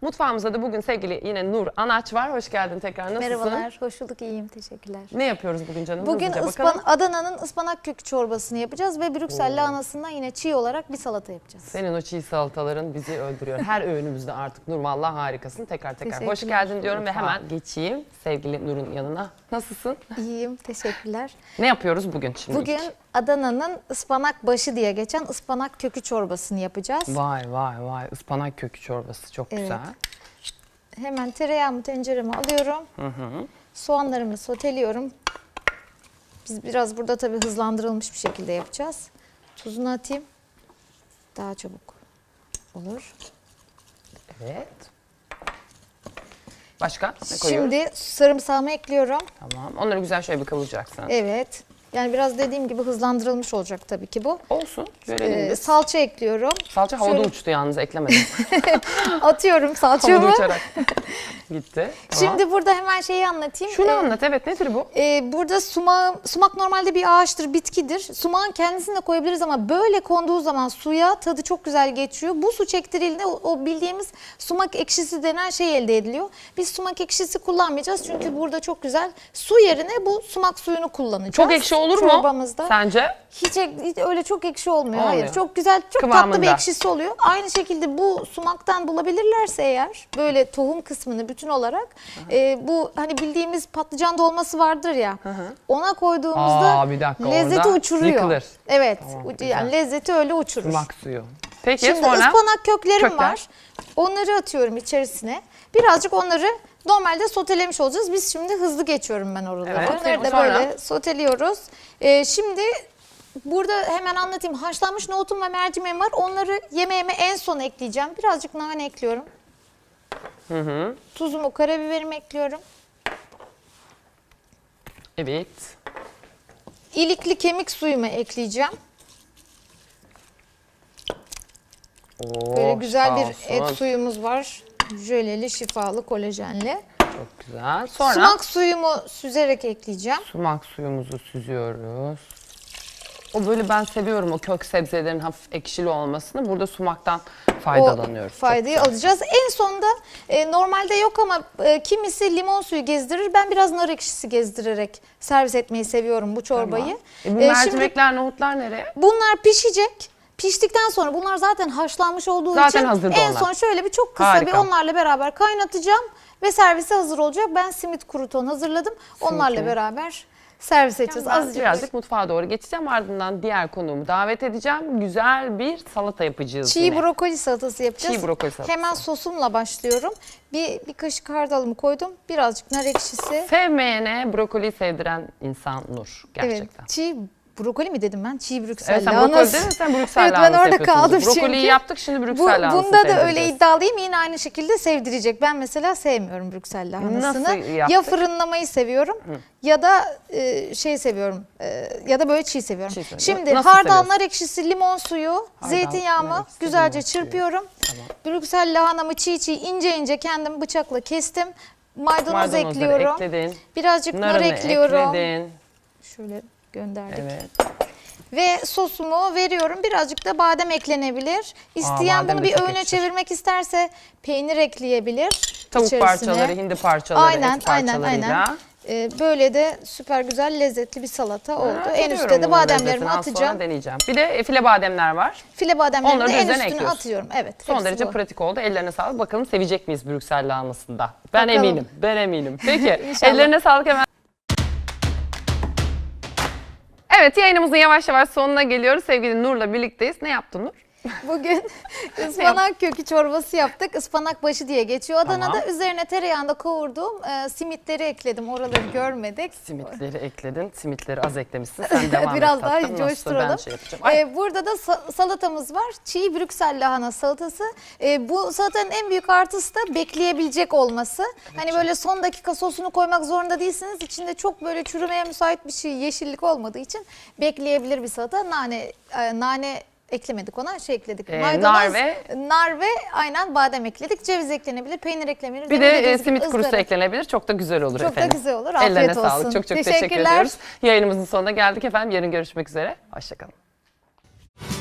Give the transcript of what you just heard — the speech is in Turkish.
Mutfağımızda da bugün sevgili yine Nur Anaç var. Hoş geldin tekrar. Nasılsın? Merhabalar, hoş bulduk, iyiyim, teşekkürler. Ne yapıyoruz bugün canım? Bugün ıspan-. Adana'nın ıspanak kökü çorbasını yapacağız ve Brüksel lahanasından yine çiğ olarak bir salata yapacağız. Senin o çiğ salataların bizi öldürüyor. Her öğünümüzde artık Nur vallahi harikasın. Tekrar tekrar hoş geldin diyorum ve hemen geçeyim sevgili Nur'un yanına. Nasılsın? İyiyim, teşekkürler. Ne yapıyoruz bugün şimdi? Bugün Adana'nın ıspanak başı diye geçen ıspanak kökü çorbasını yapacağız. Vay vay vay ıspanak kökü çorbası çok Evet. güzel. Hemen tereyağımı tencereme alıyorum. Soğanlarımı soteliyorum. Biz biraz burada tabii hızlandırılmış bir şekilde yapacağız. Tuzunu atayım. Daha çabuk olur. Evet. Başka ne koyuyoruz? Şimdi sarımsağımı ekliyorum. Tamam. Onları güzel şöyle bir kavuracaksın. Evet. Yani biraz dediğim gibi hızlandırılmış olacak tabii ki bu. Olsun. Ee, biz. salça ekliyorum. Salça havada şöyle- uçtu yalnız eklemedim. Atıyorum havada salçamı. uçarak. Gitti. Tamam. Şimdi burada hemen şeyi anlatayım. Şunu Ee, anlat. Evet nedir bu? e, burada sumak, sumak normalde bir ağaçtır, bitkidir. Sumağın kendisini de koyabiliriz ama böyle konduğu zaman suya tadı çok güzel geçiyor. Bu su çektirildiğinde o, o bildiğimiz sumak ekşisi denen şey elde ediliyor. Biz sumak ekşisi kullanmayacağız çünkü burada çok güzel su yerine bu sumak suyunu kullanacağız. Çok ekşi olur mu? Çorbamızda. Sence? Hiç, hiç öyle çok ekşi olmuyor. Olmuyor. Hayır. Çok güzel, çok tatlı Kıvamında. bir ekşisi oluyor. Aynı şekilde bu sumaktan bulabilirlerse eğer böyle tohum kısmını bütün olarak e, bu hani bildiğimiz patlıcan dolması vardır ya. Ona koyduğumuzda Aa, bir dakika, lezzeti orada uçuruyor. yıkılır. Evet. Tamam, u- güzel. yani lezzeti öyle uçurur. Sumak suyu. Peki Şimdi sonra? ıspanak köklerim Kökler. var. Onları atıyorum içerisine. Birazcık onları normalde sotelemiş olacağız. Biz şimdi hızlı geçiyorum ben oraları. Evet, Onları da sonra? böyle soteliyoruz. Ee, şimdi burada hemen anlatayım. Haşlanmış nohutum ve mercimeğim var. Onları yemeğime en son ekleyeceğim. Birazcık nane ekliyorum. Hı hı. Tuzumu, karabiberimi ekliyorum. Evet. İlikli kemik suyumu ekleyeceğim. Oo, Böyle güzel bir et suyumuz var. Jöleli, şifalı, kolajenli. Çok güzel. Sonra Sumak suyumu süzerek ekleyeceğim. sumak suyumuzu süzüyoruz. O böyle ben seviyorum o kök sebzelerin hafif ekşili olmasını. Burada sumaktan faydalanıyoruz. O faydayı alacağız. En sonda e, normalde yok ama e, kimisi limon suyu gezdirir. Ben biraz nar ekşisi gezdirerek servis etmeyi seviyorum bu çorbayı. Tamam. E bu E, mercimekler, nohutlar nereye? bunlar pişecek. Piştikten sonra bunlar zaten haşlanmış olduğu Zaten için en onlar. son şöyle bir çok kısa Harika. bir onlarla beraber kaynatacağım ve servise hazır olacak. Ben simit kruton hazırladım. Onlarla mi? beraber servis edeceğiz. Ben Azıcık birazcık mutfağa doğru geçeceğim. Ardından diğer konuğumu davet edeceğim. Güzel bir salata yapacağız Çiğ yine. brokoli salatası yapacağız. Çiğ brokoli salatası. Hemen sosumla başlıyorum. Bir, bir kaşık hardalımı koydum. Birazcık nar ekşisi. Sevmeyene brokoli sevdiren insan Nur. Gerçekten. Evet, çiğ brokoli mi dedim ben? Çiğ Brüksel Evet, sen brokoli dedin sen Brüksel Evet, ben orada kaldım Brokoliyi çünkü. yaptık şimdi Bu, Brüksel lahanası bunda da öyle iddialıyım. Yine aynı şekilde sevdirecek. Ben mesela sevmiyorum Brüksel lahanasını. Ya fırınlamayı seviyorum ya da e, şey seviyorum e, ya da böyle çiğ seviyorum. Çiğ seviyorum. Şimdi Nasıl hardal, nar ekşisi, limon suyu, nar zeytinyağımı güzelce çırpıyorum. Tamam. Brüksel lahanamı çiğ çiğ ince ince kendim bıçakla kestim. Maydanoz Maydanozları ekliyorum. ekledin. Birazcık nar ekliyorum. ekledin. Şöyle gönderdik. Evet. Ve sosumu veriyorum. Birazcık da badem eklenebilir. İsteyen badem bunu de bir çok öğüne yakışır. çevirmek isterse peynir ekleyebilir. Tavuk içerisine. parçaları, hindi parçaları, Aynen, et aynen, parçalarıyla. aynen. Ee, böyle de süper güzel lezzetli bir salata oldu. Merak en ediyorum üstte de bunun bademlerimi lezzetini. Az atacağım. Sonra deneyeceğim. Bir de e, file bademler var. File bademlerimi Onları de da en üzerine üstüne ekliyorsun. atıyorum. Evet. Son hepsi derece bu. pratik oldu. Ellerine sağlık. Bakalım sevecek miyiz Brüksel lahanasında? Ben Bakalım. eminim. Ben eminim. Peki. İnşallah. Ellerine sağlık hemen. Evet yayınımızın yavaş yavaş sonuna geliyoruz. Sevgili Nur'la birlikteyiz. Ne yaptın Nur? Bugün ıspanak kökü çorbası yaptık. Ispanak başı diye geçiyor. Adana'da Tamam. üzerine tereyağında kavurduğum e, simitleri ekledim. Oraları görmedik. Simitleri ekledin. Simitleri az eklemişsin. Sen devam Biraz et daha tatlım. Ben coşturalım. şey yapacağım. Ay, Ee, burada da sa- salatamız var. Çiğ Brüksel lahana salatası. Ee, bu salatanın en büyük artısı da bekleyebilecek olması. Hani böyle son dakika sosunu koymak zorunda değilsiniz. İçinde çok böyle çürümeye müsait bir şey yeşillik olmadığı için bekleyebilir bir salata. Nane e, nane eklemedik ona şey ekledik. Ee, Maydanoz, nar ve- nar ve aynen badem ekledik. Ceviz eklenebilir, peynir eklenebilir. bir de e, simit kurusu eklenebilir. Çok da güzel olur Çok da efendim. güzel olur. Afiyet Ellerine olsun. sağlık. Çok çok teşekkür ediyoruz. Yayınımızın sonuna geldik efendim. Yarın görüşmek üzere. Hoşçakalın.